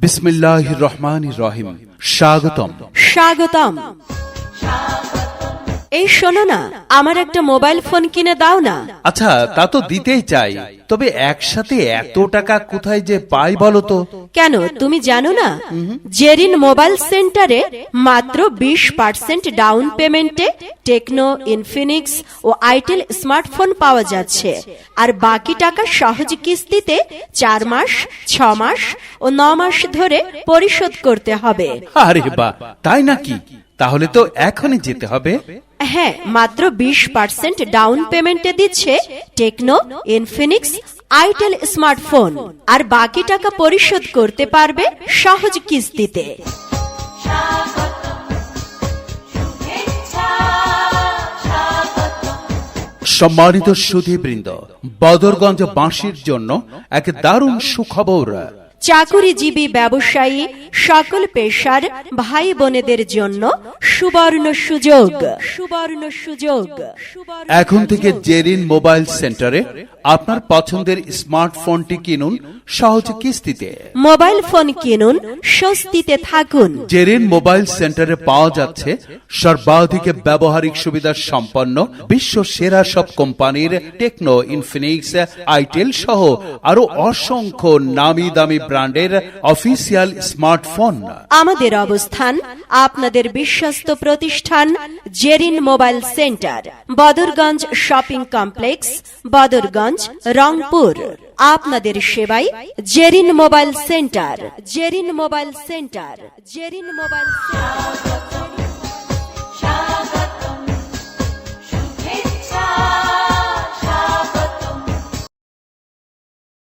বিসমিল্লাহ রহমান রহিম। স্বাগতম। স্বাগতম। এই শোনো না আমার একটা মোবাইল ফোন কিনে দাও না। আচ্ছা তা তো দিতেই চাই। তবে একসাথে এত টাকা কোথায় যে পাই বলো তো? কেন তুমি জানো না? জেরিন মোবাইল সেন্টারে মাত্র বিশ পার্সেন্ট ডাউন পেমেন্টে টেকনো ইনফিনিক্স ও আইটেল স্মার্টফোন পাওয়া যাচ্ছে। আর বাকি টাকা সহজ কিস্তিতে চার মাস ছ মাস ও ন মাস ধরে পরিশোধ করতে হবে। আরে বা তাই নাকি? তাহলে তো এখনই যেতে হবে। হ্যাঁ মাত্র বিশ পার্সেন্ট ডাউন পেমেন্টে দিচ্ছে টেকনো ইনফিনিক্স আইটেল স্মার্টফোন। আর বাকি টাকা পরিশোধ করতে পারবে সহজ কিস্তিতে। সম্মানিত সুধীবৃন্দ বদরগঞ্জ বাঁশির জন্য এক দারুণ সুখবর। চাকুরিজীবী ব্যবসায়ী সকল পেশার ভাই বোনেদের জন্য সুবর্ণ সুযোগ। সুবর্ণ সুযোগ। এখন থেকে জেরিন মোবাইল সেন্টারে আপনার পছন্দের স্মার্টফোনটি কিনুন সহজ কিস্তিতে। মোবাইল ফোন কিনুন স্বস্তিতে থাকুন। জেরিন মোবাইল সেন্টারে পাওয়া যাচ্ছে সর্বাধিক ব্যবহারিক সুবিধা সম্পন্ন বিশ্ব সেরা সব কোম্পানির টেকনো ইনফিনিক্স আইটেল সহ আরও অসংখ্য নামি দামি ব্র্যান্ডের অফিসিয়াল স্মার্টফোন। আমাদের অবস্থান, আপনাদের বিশ্বস্ত প্রতিষ্ঠান, Jerin mobile centre, Badarganj shopping complex, Badarganj Rangpur. আপনাদের সেবাই Jerin mobile centre, Jerin mobile centre, Jerin mobile centre.